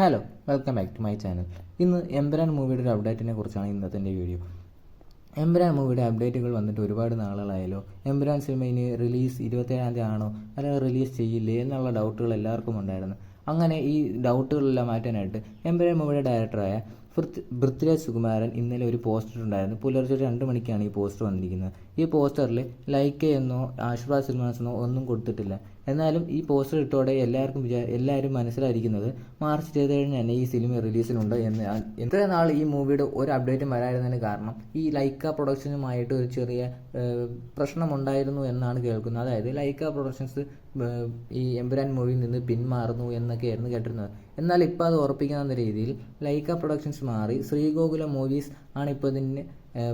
Hello welcome back to my channel ഇന്ന് എംബ്രാൻ മൂവിയുടെ ഒരു അപ്ഡേറ്റിനെ കുറിച്ചാണ് ഇന്നത്തെ എന്റെ വീഡിയോ എംബ്രാൻ മൂവിയുടെ അപ്ഡേറ്റുകൾ വന്നിട്ട് ഒരുപാട് നാളുകളായല്ലോ. എംബ്രാൻ സിനിമ ഇനി റിലീസ് ഇരുപത്തേഴാം തീയതി ആണോ? അല്ലെങ്കിൽ റിലീസ് ചെയ്യില്ലേ എന്നുള്ള ഡൗട്ടുകൾ എല്ലാവർക്കും ഉണ്ടായിരുന്നു. അങ്ങനെ ഈ ഡൗട്ടുകളെല്ലാം മാറ്റാനായിട്ട് എംബ്രാൻ മൂവിയുടെ ഡയറക്ടറായ പൃഥ്- പൃഥ്വിരാജ് സുകുമാരൻ ഇന്നലെ ഒരു പോസ്റ്റർ ഉണ്ടായിരുന്നു. പുലർച്ചെ രണ്ട് മണിക്കാണ് ഈ പോസ്റ്റർ വന്നിരിക്കുന്നത്. ഈ പോസ്റ്ററിൽ ലൈക്ക് എന്നോ ആശുപാ സിനിമാസ് എന്നോ ഒന്നും കൊടുത്തിട്ടില്ല. എന്നാലും ഈ പോസ്റ്റർ ഇട്ടോടെ എല്ലാവർക്കും വിചാ എല്ലാവരും മനസ്സിലായിരിക്കുന്നത് മാർച്ച് ഇരുപത്തേഴിന് തന്നെ ഈ സിനിമ റിലീസിലുണ്ട് എന്ന് ഇത്ര നാൾ ഈ മൂവിയുടെ ഒരു അപ്ഡേറ്റും വരാതിരുന്നതിന് കാരണം ഈ ലൈക്ക പ്രൊഡക്ഷനുമായിട്ട് ഒരു ചെറിയ പ്രശ്നമുണ്ടായിരുന്നു എന്നാണ് കേൾക്കുന്നത്. അതായത് ലൈക്ക പ്രൊഡക്ഷൻസ് ഈ എമ്പുരാൻ മൂവിയിൽ നിന്ന് പിന്മാറുന്നു എന്നൊക്കെയായിരുന്നു കേട്ടിരുന്നത്. എന്നാൽ ഇപ്പോൾ അത് ഉറപ്പിക്കാവുന്ന രീതിയിൽ ലൈക്ക പ്രൊഡക്ഷൻസ് മാറി ശ്രീഗോകുല മൂവീസ് ആണ് ഇപ്പോൾ ഇതിന്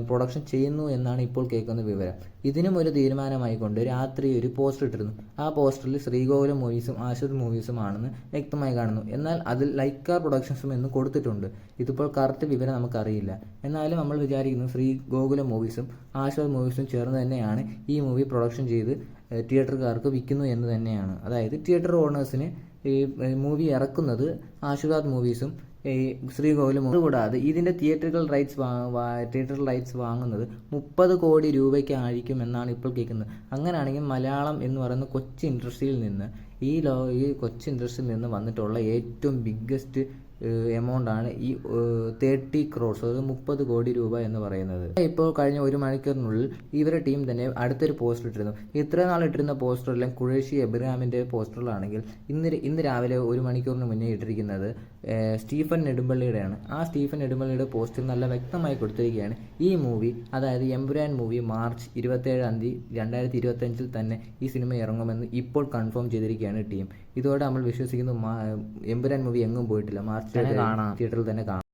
പ്രൊഡക്ഷൻ ചെയ്യുന്നു എന്നാണ് ഇപ്പോൾ കേൾക്കുന്ന വിവരം. ഇതിനും ഒരു തീരുമാനമായിക്കൊണ്ട് രാത്രി ഒരു പോസ്റ്റർ ഇട്ടിരുന്നു. ആ പോസ്റ്ററിൽ ശ്രീഗോകുലം മൂവീസും ആശുദ് മൂവീസും ആണെന്ന് വ്യക്തമായി കാണുന്നു. എന്നാൽ അതിൽ ലൈക്ക പ്രൊഡക്ഷൻസും എന്ന് കൊടുത്തിട്ടുണ്ട്. ഇതിപ്പോൾ കറക്റ്റ് വിവരം നമുക്കറിയില്ല. എന്നാലും നമ്മൾ വിചാരിക്കുന്നു ശ്രീഗോകുലം മൂവീസും ആശുദ് മൂവീസും ചേർന്ന് തന്നെയാണ് ഈ മൂവി പ്രൊഡക്ഷൻ ചെയ്ത് തിയേറ്ററുകാർക്ക് വിൽക്കുന്നു എന്ന് തന്നെയാണ്. അതായത് തിയേറ്റർ ഓണേഴ്സിന് ഈ മൂവി ഇറക്കുന്നത് ആശുദാദ് മൂവീസും ഈ ശ്രീകോവിലും കൂടാതെ ഇതിന്റെ തിയേറ്ററുകൾ റൈറ്റ്സ് തിയേറ്റർ റൈറ്റ്സ് വാങ്ങുന്നത് മുപ്പത് കോടി രൂപയ്ക്കായിരിക്കും എന്നാണ് ഇപ്പോൾ കേൾക്കുന്നത്. അങ്ങനെയാണെങ്കിൽ മലയാളം എന്ന് പറയുന്ന കൊച്ചു ഇൻഡസ്ട്രിയിൽ നിന്ന് ഈ ലോ ഈ കൊച്ചു ഇൻഡസ്ട്രിയിൽ നിന്ന് വന്നിട്ടുള്ള ഏറ്റവും ബിഗ്ഗസ്റ്റ് എമൗണ്ട് ആണ് ഈ തേർട്ടി ക്രോഡ്സ് അതായത് മുപ്പത് കോടി രൂപ എന്ന് പറയുന്നത്. ഇപ്പോൾ കഴിഞ്ഞ ഒരു മണിക്കൂറിനുള്ളിൽ ഇവരുടെ ടീം തന്നെ അടുത്തൊരു പോസ്റ്റർ ഇട്ടിരുന്നു. ഇത്ര നാൾ ഇട്ടിരുന്ന പോസ്റ്ററെല്ലാം കുഴേഷി എബ്രഹാമിന്റെ പോസ്റ്ററുകളാണെങ്കിൽ ഇന്ന് ഇന്ന് രാവിലെ ഒരു മണിക്കൂറിന് മുന്നേ ഇട്ടിരിക്കുന്നത് സ്റ്റീഫൻ നെടുമ്പള്ളിയുടെയാണ്. ആ സ്റ്റീഫൻ നെടുമ്പള്ളിയുടെ പോസ്റ്റർ നല്ല വ്യക്തമായി കൊടുത്തിരിക്കുകയാണ്. ഈ മൂവി അതായത് എംപുരാൻ മൂവി മാർച്ച് ഇരുപത്തേഴാം തീയതി രണ്ടായിരത്തി ഇരുപത്തഞ്ചിൽ തന്നെ ഈ സിനിമ ഇറങ്ങുമെന്ന് ഇപ്പോൾ കൺഫേം ചെയ്തിരിക്കുകയാണ്. ടീം. ഇതോടെ നമ്മൾ വിശ്വസിക്കുന്നു എമ്പുരാൻ മൂവി എങ്ങും പോയിട്ടില്ല. മാർച്ച് തിയേറ്ററിൽ തന്നെ കാണാം.